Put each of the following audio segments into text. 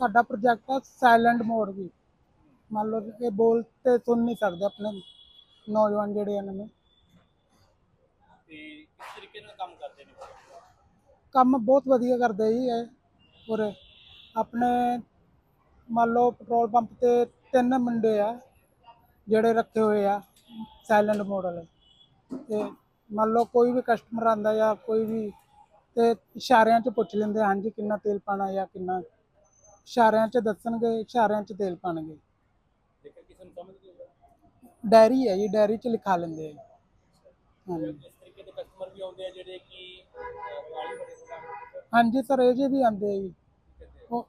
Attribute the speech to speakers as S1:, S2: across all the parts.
S1: ਸਾਡਾ ਪ੍ਰੋਜੈਕਟ ਹੈ silent mode ਵੀ। ਮੰਨ ਲਓ ਇਹ ਬੋਲ ਤੇ ਸੁਣ ਨਹੀਂ ਸਕਦੇ ਆਪਣੇ ਨੌਜਵਾਨ ਜਿਹੜੇ ਹਨ ਨੇ
S2: ਤੇ ਕਿਸ ਤਰੀਕੇ ਨਾਲ ਕੰਮ ਕਰਦੇ ਨੇ?
S1: ਕੰਮ ਬਹੁਤ ਵਧੀਆ ਕਰਦੇ ਜੀ ਇਹ ਉਰੇ ਆਪਣੇ ਮੰਨ ਲਓ ਪੈਟਰੋਲ ਪੰਪ ਤੇ ਤਿੰਨ ਮੁੰਡੇ ਆ ਜਿਹੜੇ ਰੱਖੇ ਹੋਏ ਆ ਸਾਇਲੈਂਟ ਮੋਡ ਵਾਲੇ। ਤੇ ਮੰਨ ਲਓ ਕੋਈ ਵੀ ਕਸਟਮਰ ਆਂਦਾ ਜਾਂ ਕੋਈ ਵੀ ਤੇ ਇਸ਼ਾਰਿਆਂ 'ਚ ਪੁੱਛ ਲੈਂਦੇ ਹਾਂਜੀ ਕਿੰਨਾ ਤੇਲ ਪਾਣਾ ਜਾਂ ਕਿੰਨਾ ਇਸ਼ਾਰਿਆਂ 'ਚ ਦੱਸਣਗੇ ਇਸ਼ਾਰਿਆਂ 'ਚ ਤੇਲ ਪਾਣਗੇ।
S2: ਜੇਕਰ ਕਿਸੇ ਨੂੰ ਸਮਝ ਨਹੀਂ ਆਉਂਦਾ।
S1: ਡਾਇਰੀ ਹੈ ਜੀ ਡਾਇਰੀ 'ਚ ਲਿਖਾ ਲੈਂਦੇ ਆ ਹਾਂਜੀ।
S2: ਇਸ ਤਰੀਕੇ ਦੇ ਕਸਟਮਰ ਵੀ ਆਉਂਦੇ ਆ ਜਿਹੜੇ ਕਿ ਅਹ, ਕਾਲੀ ਬੜੇ ਹੁੰਦਾ
S1: ਹਾਂਜੀ ਸਰ ਇਹ ਜੇ ਵੀ ਆਂਦੇ ਆ ਜੀ। ਉਹ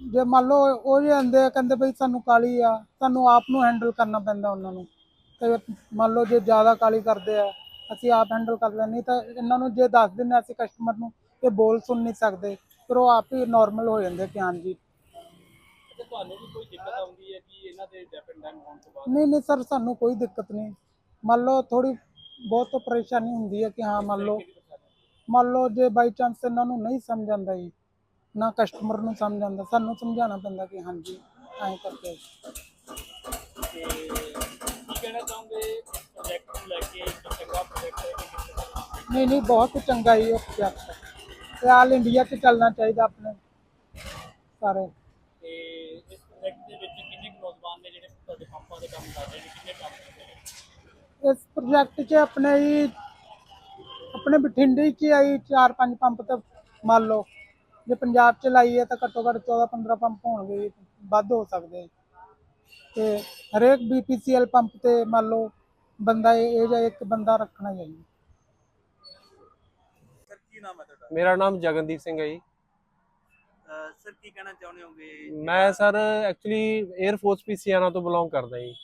S1: ਜੇ ਮੰਨ ਲਓ ਉਹ ਜੇ ਆਂਦੇ ਆ ਕਹਿੰਦੇ ਬਈ ਸਾਨੂੰ ਕਾਲੀ ਆ ਸਾਨੂੰ ਆਪ ਨੂੰ ਹੈਂਡਲ ਕਰਨਾ ਪੈਂਦਾ ਉਹਨਾਂ ਨੂੰ। ਤੇ ਮੰਨ ਲਓ ਜੇ ਜ਼ਿਆਦਾ ਕਾਲੀ ਕਰਦੇ ਆ ਅਸੀਂ ਆਪ ਹੈਂਡਲ ਕਰ ਲੈਂਦੇ ਨਹੀਂ ਤਾਂ ਇਹਨਾਂ ਨੂੰ ਜੇ ਦੱਸ ਦਿੰਦੇ ਅਸੀਂ ਕਸਟਮਰ ਨੂੰ ਇਹ ਬੋਲ ਸੁਣ ਨਹੀਂ ਸਕਦੇ ਫਿਰ ਉਹ ਆਪ ਹੀ ਨਾਰਮਲ ਹੋ ਜਾਂਦੇ ਕਿ ਹਾਂਜੀ
S2: ਤੁਹਾਨੂੰ ਵੀ ਕੋਈ ਦਿੱਕਤ ਆਉਂਦੀ ਹੈ ਕਿ ਇਹਨਾਂ ਦੇ ਡੈਪਨ ਡੈਮ ਹੋਣ ਤੋਂ ਬਾਅਦ?
S1: ਨਹੀਂ ਨਹੀਂ ਸਰ ਸਾਨੂੰ ਕੋਈ ਦਿੱਕਤ ਨਹੀਂ। ਮੰਨ ਲਓ ਥੋੜੀ ਬਹੁਤ ਪਰੇਸ਼ਾਨੀ ਹੁੰਦੀ ਹੈ ਕਿ ਹਾਂ ਮੰਨ ਲਓ ਮੰਨ ਲਓ ਜੇ ਬਾਈ ਚਾਂਸ ਇਹਨਾਂ ਨੂੰ ਨਹੀਂ ਸਮਝ ਆਉਂਦਾ ਜੀ ਨਾ ਕਸਟਮਰ ਨੂੰ ਸਮਝ ਆਉਂਦਾ ਸਾਨੂੰ ਸਮਝਾਉਣਾ ਪੈਂਦਾ ਕਿ ਹਾਂਜੀ ਐਂ ਕਰਕੇ।
S2: ਤੇ ਕੀ ਕਹਿਣਾ ਚਾਹੋਗੇ? ਪ੍ਰੋਜੈਕਟ ਨੂੰ ਲੈ ਕੇ ਇੱਕ ਚੰਗਾ ਪ੍ਰੋਜੈਕਟ ਹੈ ਕਿ ਕਿਸ ਤਰ੍ਹਾਂ
S1: ਨਹੀਂ ਨਹੀਂ ਬਹੁਤ ਚੰਗਾ ਹੀ ਉਹ ਪ੍ਰੋਜੈਕਟ ਤੇ ਆਲ ਇੰਡੀਆ 'ਚ ਚੱਲਣਾ ਚਾਹੀਦਾ ਆਪਣੇ ਸਾਰੇ
S2: ਤੇ ਇਸ ਪ੍ਰੋਜੈਕਟ ਦੇ ਵਿੱਚ ਕਿੰਨੇ ਕੁ ਨੌਜਵਾਨ ਪੰਪਾਂ ਦੇ ਕੰਮ ਕਰ ਰਹੇ ਨੇ ਕਿੰਨੇ ਕੰਮ ਕਰਦੇ ਨੇ?
S1: ਇਸ ਪ੍ਰੋਜੈਕਟ 'ਚ ਆਪਣੇ ਹੀ ਆਪਣੇ ਬਠਿੰਡੇ 'ਚ ਆਈ ਚਾਰ ਪੰਜ ਪੰਪ ਤੇ ਮੰਨ ਲਓ। ਜੇ ਪੰਜਾਬ 'ਚ ਲਾਈਏ ਤਾਂ ਘੱਟੋ ਘੱਟ 14 15 ਪੰਪ ਹੋਣਗੇ ਜੀ, ਵੱਧ ਹੋ ਸਕਦੇ ਤੇ ਹਰੇਕ ਬੀਪੀਸੀਐਲ ਪੰਪ ਤੇ ਮੰਨ ਲਓ ਬੰਦਾ ਇਹ ਜਿਹਾ ਇੱਕ ਬੰਦਾ ਰੱਖਣਾ ਚਾਹੀਦਾ
S2: ਸਰ ਕੀ ਨਾਮ ਹੈ ਤੁਹਾਡਾ?
S3: ਮੇਰਾ ਨਾਮ ਜਗਨਦੀਪ ਸਿੰਘ ਹੈ ਜੀ।
S2: ਸਰ ਕੀ ਕਹਿਣਾ ਚਾਹੁੰਦੇ ਹੋਗੇ?
S3: ਮੈਂ ਸਰ ਐਕਚੁਅਲੀ 에ਅਰ ਫੋਰਸ ਪੀਸੀਆਨਾ ਤੋਂ ਬਿਲੋਂਗ ਕਰਦਾ ਜੀ।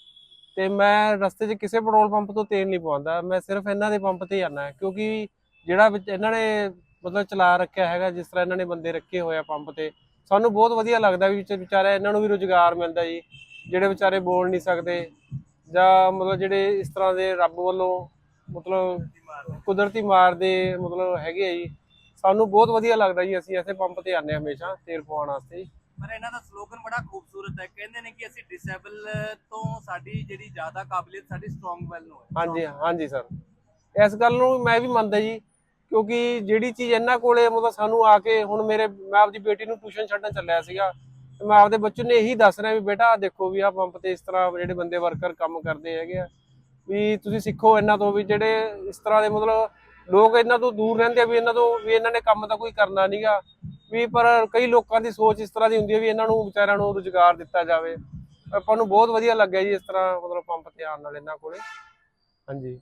S3: ਤੇ ਮੈਂ ਰਸਤੇ 'ਚ ਕਿਸੇ ਪੈਟਰੋਲ ਪੰਪ ਤੋਂ ਤੇਲ ਨਹੀਂ ਪਵਾਉਂਦਾ। ਮੈਂ ਸਿਰਫ ਇਹਨਾਂ ਦੇ ਪੰਪ ਤੇ ਜਾਂਦਾ ਕਿਉਂਕਿ ਜਿਹੜਾ ਵਿੱਚ ਇਹਨਾਂ ਨੇ ਮਤਲਬ ਚਲਾ ਰੱਖਿਆ ਹੈਗਾ, ਜਿਸ ਤਰ੍ਹਾਂ ਇਹਨਾਂ ਨੇ ਬੰਦੇ ਰੱਖੇ ਹੋਏ ਆ ਪੰਪ ਤੇ, ਸਾਨੂੰ ਬਹੁਤ ਵਧੀਆ ਲੱਗਦਾ ਵੀ ਵਿਚ- ਇਹਨਾਂ ਨੂੰ ਵੀ ਰੁਜ਼ਗਾਰ ਮਿਲਦਾ ਜੀ, ਜਿਹੜੇ ਵਿਚਾਰੇ ਬੋਲ ਨਹੀਂ ਸਕਦੇ ਜਾਂ ਮਤਲਬ ਜਿਹੜੇ ਇਸ ਤਰ੍ਹਾਂ ਦੇ ਰੱਬ ਵੱਲੋਂ ਮਤਲਬ ਕੁਦਰਤੀ ਮਾਰ ਦੇ, ਮਤਲਬ ਹੈਗੇ ਆ ਜੀ। ਸਾਨੂੰ ਬਹੁਤ ਵਧੀਆ ਲੱਗਦਾ ਜੀ ਅਸੀਂ ਐਸੇ ਪੰਪ ਤੇ ਆਨੇ ਹਮੇਸ਼ਾ ਤੇਲ ਪਵਾਉਣ ਵਾਸਤੇ
S4: ਪਰ ਇਹਨਾਂ ਦਾ ਸਲੋਗਨ ਬੜਾ ਖੂਬਸੂਰਤ ਹੈ ਕਹਿੰਦੇ ਨੇ ਕਿ ਅਸੀਂ ਡਿਸੇਬਲ ਤੋਂ ਸਾਡੀ ਜਿਹੜੀ ਜ਼ਿਆਦਾ ਕਾਬਲੀਅਤ ਸਾਡੀ ਸਟਰੋਂਗ ਵੈਲ ਨੂੰ ਹੈ।
S3: ਹਾਂਜੀ ਹਾਂਜੀ ਸਰ ਇਸ ਗੱਲ ਨੂੰ ਮੈਂ ਵੀ ਮੰਨਦਾ ਜੀ ਕਿਉਂਕਿ ਜਿਹੜੀ ਚੀਜ਼ ਇਹਨਾਂ ਕੋਲੇ ਮਤਲਬ ਸਾਨੂੰ ਆ ਕੇ ਹੁਣ ਮੇਰੇ ਮੈਂ ਆਪਦੀ ਬੇਟੀ ਨੂੰ ਟਿਊਸ਼ਨ ਛੱਡਣ ਚੱਲਿਆ ਸੀਗਾ ਤੇ ਮੈਂ ਆਪਦੇ ਬੱਚੇ ਨੂੰ ਇਹੀ ਦੱਸ ਰਿਹਾ ਵੀ ਬੇਟਾ ਦੇਖੋ ਵੀ ਆਹ ਪੰਪ ਤੇ ਇਸ ਤਰ੍ਹਾਂ ਜਿਹੜੇ ਬੰਦੇ ਵਰਕਰ ਕੰਮ ਕਰਦੇ ਹੈਗੇ ਆ ਵੀ ਤੁਸੀਂ ਸਿੱਖੋ ਇਹਨਾਂ ਤੋਂ ਵੀ ਜਿਹੜੇ ਇਸ ਤਰ੍ਹਾਂ ਦੇ ਮਤਲਬ ਲੋਕ ਇਹਨਾਂ ਤੋਂ ਦੂਰ ਰਹਿੰਦੇ ਆ ਵੀ ਇਹਨਾਂ ਤੋਂ, ਵੀ ਇਹਨਾਂ ਨੇ ਕੰਮ ਤਾਂ ਕੋਈ ਕਰਨਾ ਨਹੀਂਗਾ ਵੀ ਪਰ ਕਈ ਲੋਕਾਂ ਦੀ ਸੋਚ ਇਸ ਤਰ੍ਹਾਂ ਦੀ ਹੁੰਦੀ ਹੈ ਵੀ ਇਹਨਾਂ ਨੂੰ ਵਿਚਾਰਿਆਂ ਨੂੰ ਰੁਜ਼ਗਾਰ ਦਿੱਤਾ ਜਾਵੇ। ਆਪਾਂ ਨੂੰ ਬਹੁਤ ਵਧੀਆ ਲੱਗਿਆ ਜੀ ਇਸ ਤਰ੍ਹਾਂ ਮਤਲਬ ਪੰਪ ਤੇ ਆਉਣ ਨਾਲ ਇਹਨਾਂ ਕੋਲੇ। ਹਾਂਜੀ।